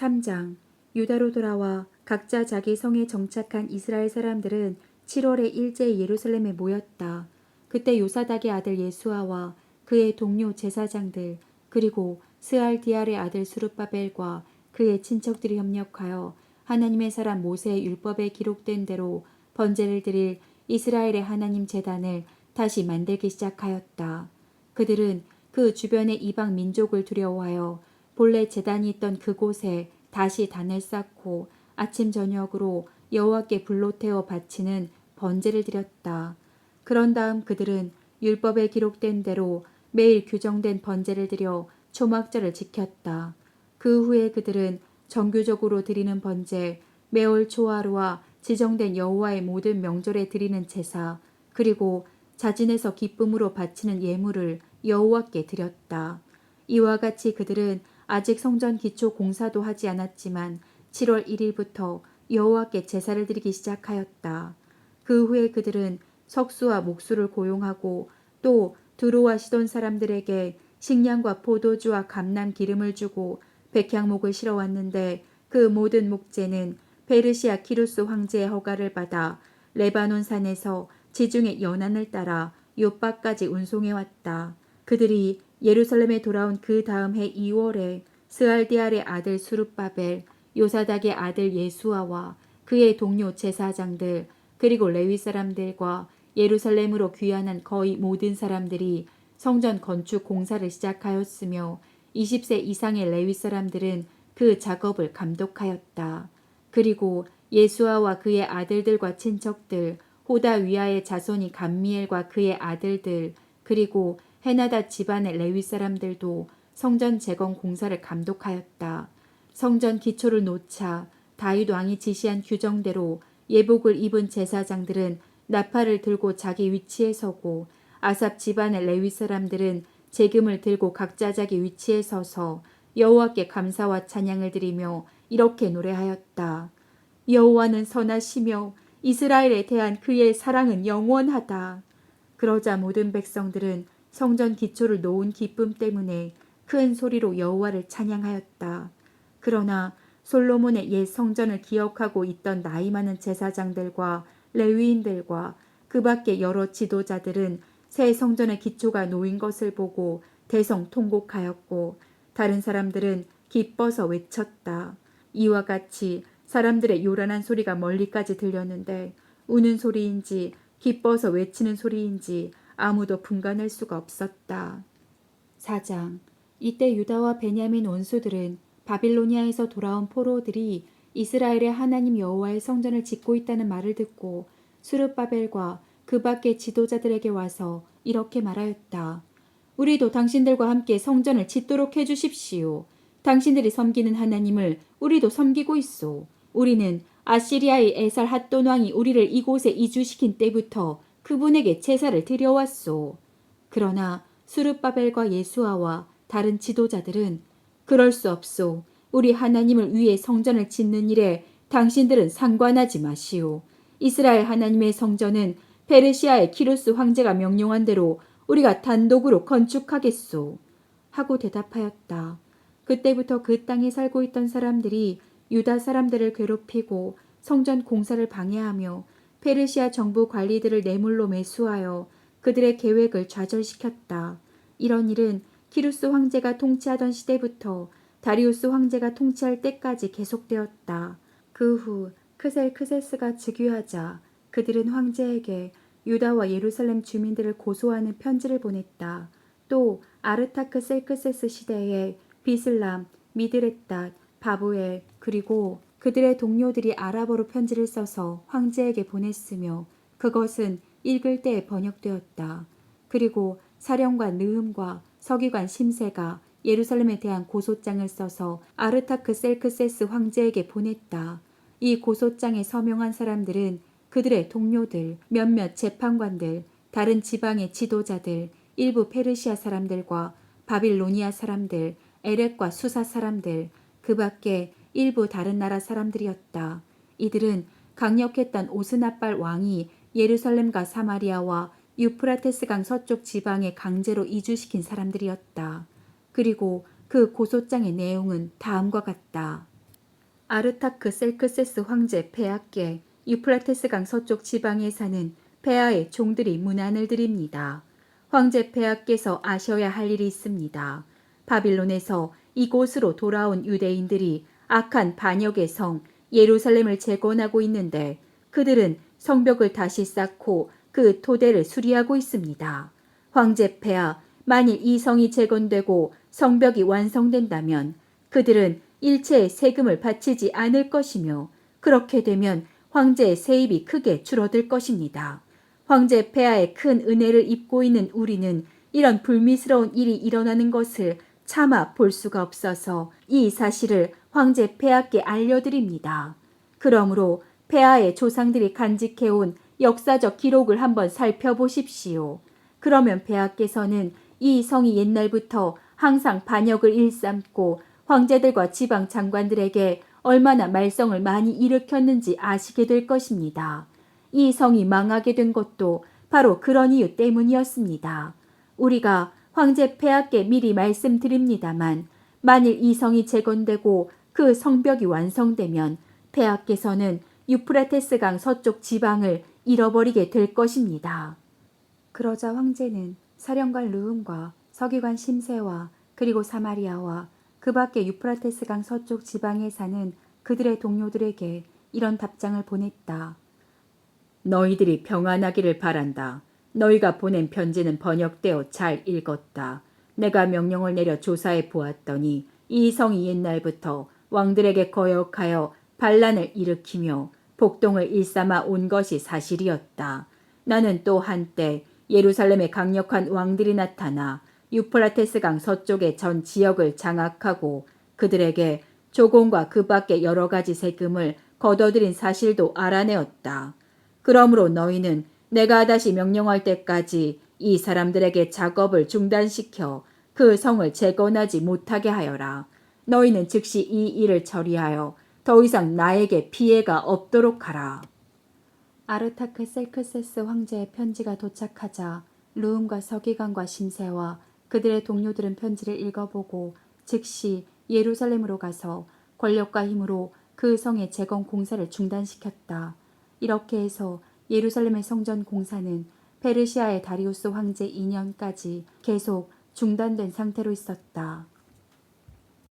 3장 유다로 돌아와 각자 자기 성에 정착한 이스라엘 사람들은 7월에 일제히 예루살렘에 모였다. 그때 요사닥의 아들 예수아와 그의 동료 제사장들 그리고 스알디알의 아들 수르바벨과 그의 친척들이 협력하여 하나님의 사람 모세의 율법에 기록된 대로 번제를 드릴 이스라엘의 하나님 제단을 다시 만들기 시작하였다. 그들은 그 주변의 이방 민족을 두려워하여 본래 제단이 있던 그곳에 다시 단을 쌓고 아침 저녁으로 여호와께 불로 태워 바치는 번제를 드렸다. 그런 다음 그들은 율법에 기록된 대로 매일 규정된 번제를 드려 초막절을 지켰다. 그 후에 그들은 정규적으로 드리는 번제, 매월 초하루와 지정된 여호와의 모든 명절에 드리는 제사, 그리고 자진해서 기쁨으로 바치는 예물을 여호와께 드렸다. 이와 같이 그들은 아직 성전 기초 공사도 하지 않았지만 7월 1일부터 여호와께 제사를 드리기 시작하였다. 그 후에 그들은 석수와 목수를 고용하고 또 두로와 시돈 사람들에게 식량과 포도주와 감람 기름을 주고 백향목을 실어 왔는데 그 모든 목재는 페르시아 키루스 황제의 허가를 받아 레바논 산에서 지중해 연안을 따라 요바까지 운송해 왔다. 그들이 예루살렘에 돌아온 그 다음 해 2월에 스알디알의 아들 수룹바벨, 요사닥의 아들 예수아와 그의 동료 제사장들 그리고 레위 사람들과 예루살렘으로 귀환한 거의 모든 사람들이 성전 건축 공사를 시작하였으며 20세 이상의 레위 사람들은 그 작업을 감독하였다. 그리고 예수아와 그의 아들들과 친척들, 호다 위아의 자손이 감미엘과 그의 아들들, 그리고 헤나다 집안의 레위 사람들도 성전 재건 공사를 감독하였다. 성전 기초를 놓자 다윗 왕이 지시한 규정대로 예복을 입은 제사장들은 나팔을 들고 자기 위치에 서고 아삽 집안의 레위 사람들은 재금을 들고 각자 자기 위치에 서서 여호와께 감사와 찬양을 드리며 이렇게 노래하였다. 여호와는 선하시며 이스라엘에 대한 그의 사랑은 영원하다. 그러자 모든 백성들은 성전 기초를 놓은 기쁨 때문에 큰 소리로 여호와를 찬양하였다. 그러나 솔로몬의 옛 성전을 기억하고 있던 나이 많은 제사장들과 레위인들과 그 밖의 여러 지도자들은 새 성전의 기초가 놓인 것을 보고 대성통곡하였고 다른 사람들은 기뻐서 외쳤다. 이와 같이 사람들의 요란한 소리가 멀리까지 들렸는데 우는 소리인지 기뻐서 외치는 소리인지 아무도 분간할 수가 없었다. 4장 이때 유다와 베냐민 원수들은 바빌로니아에서 돌아온 포로들이 이스라엘의 하나님 여호와의 성전을 짓고 있다는 말을 듣고 수르바벨과 그 밖의 지도자들에게 와서 이렇게 말하였다. 우리도 당신들과 함께 성전을 짓도록 해주십시오. 당신들이 섬기는 하나님을 우리도 섬기고 있소. 우리는 아시리아의 에살 핫돈 왕이 우리를 이곳에 이주시킨 때부터 그분에게 제사를 드려왔소. 그러나 수르바벨과 예수아와 다른 지도자들은 그럴 수 없소. 우리 하나님을 위해 성전을 짓는 일에 당신들은 상관하지 마시오. 이스라엘 하나님의 성전은 페르시아의 키루스 황제가 명령한 대로 우리가 단독으로 건축하겠소. 하고 대답하였다. 그때부터 그 땅에 살고 있던 사람들이 유다 사람들을 괴롭히고 성전 공사를 방해하며 페르시아 정부 관리들을 뇌물로 매수하여 그들의 계획을 좌절시켰다. 이런 일은 키루스 황제가 통치하던 시대부터 다리우스 황제가 통치할 때까지 계속되었다. 그 후 크셀 크세스가 즉위하자 그들은 황제에게 유다와 예루살렘 주민들을 고소하는 편지를 보냈다. 또 아르타크 셀크세스 시대에 비슬람, 미드레탓, 바부엘 그리고 그들의 동료들이 아랍어로 편지를 써서 황제에게 보냈으며 그것은 읽을 때에 번역되었다. 그리고 사령관 느흠과 서기관 심세가 예루살렘에 대한 고소장을 써서 아르타크 셀크세스 황제에게 보냈다. 이 고소장에 서명한 사람들은 그들의 동료들, 몇몇 재판관들, 다른 지방의 지도자들, 일부 페르시아 사람들과 바빌로니아 사람들, 에렉과 수사 사람들, 그 밖에 일부 다른 나라 사람들이었다. 이들은 강력했던 오스나빨 왕이 예루살렘과 사마리아와 유프라테스강 서쪽 지방에 강제로 이주시킨 사람들이었다. 그리고 그 고소장의 내용은 다음과 같다. 아르타크 셀크세스 황제 폐하께 유프라테스강 서쪽 지방에 사는 폐하의 종들이 문안을 드립니다. 황제 폐하께서 아셔야 할 일이 있습니다. 바빌론에서 이곳으로 돌아온 유대인들이 악한 반역의 성 예루살렘을 재건하고 있는데 그들은 성벽을 다시 쌓고 그 토대를 수리하고 있습니다. 황제 폐하 만일 이 성이 재건되고 성벽이 완성된다면 그들은 일체의 세금을 바치지 않을 것이며 그렇게 되면 황제의 세입이 크게 줄어들 것입니다. 황제 폐하의 큰 은혜를 입고 있는 우리는 이런 불미스러운 일이 일어나는 것을 차마 볼 수가 없어서 이 사실을 황제 폐하께 알려드립니다. 그러므로 폐하의 조상들이 간직해온 역사적 기록을 한번 살펴보십시오. 그러면 폐하께서는 이 성이 옛날부터 항상 반역을 일삼고 황제들과 지방 장관들에게 얼마나 말썽을 많이 일으켰는지 아시게 될 것입니다. 이 성이 망하게 된 것도 바로 그런 이유 때문이었습니다. 우리가 황제 폐하께 미리 말씀드립니다만 만일 이 성이 재건되고 그 성벽이 완성되면 폐하께서는 유프라테스강 서쪽 지방을 잃어버리게 될 것입니다. 그러자 황제는 사령관 르움과 서기관 심세와 그리고 사마리아와 그 밖에 유프라테스강 서쪽 지방에 사는 그들의 동료들에게 이런 답장을 보냈다. 너희들이 평안하기를 바란다. 너희가 보낸 편지는 번역되어 잘 읽었다. 내가 명령을 내려 조사해 보았더니 이 성이 옛날부터 왕들에게 거역하여 반란을 일으키며 복동을 일삼아 온 것이 사실이었다. 나는 또 한때 예루살렘에 강력한 왕들이 나타나 유프라테스강 서쪽의 전 지역을 장악하고 그들에게 조공과 그 밖의 여러 가지 세금을 거둬들인 사실도 알아내었다. 그러므로 너희는 내가 다시 명령할 때까지 이 사람들에게 작업을 중단시켜 그 성을 재건하지 못하게 하여라. 너희는 즉시 이 일을 처리하여 더 이상 나에게 피해가 없도록 하라. 아르타크 셀크세스 황제의 편지가 도착하자 루움과 서기관과 심세와 그들의 동료들은 편지를 읽어보고 즉시 예루살렘으로 가서 권력과 힘으로 그 성의 재건 공사를 중단시켰다. 이렇게 해서 예루살렘의 성전 공사는 페르시아의 다리우스 황제 2년까지 계속 중단된 상태로 있었다.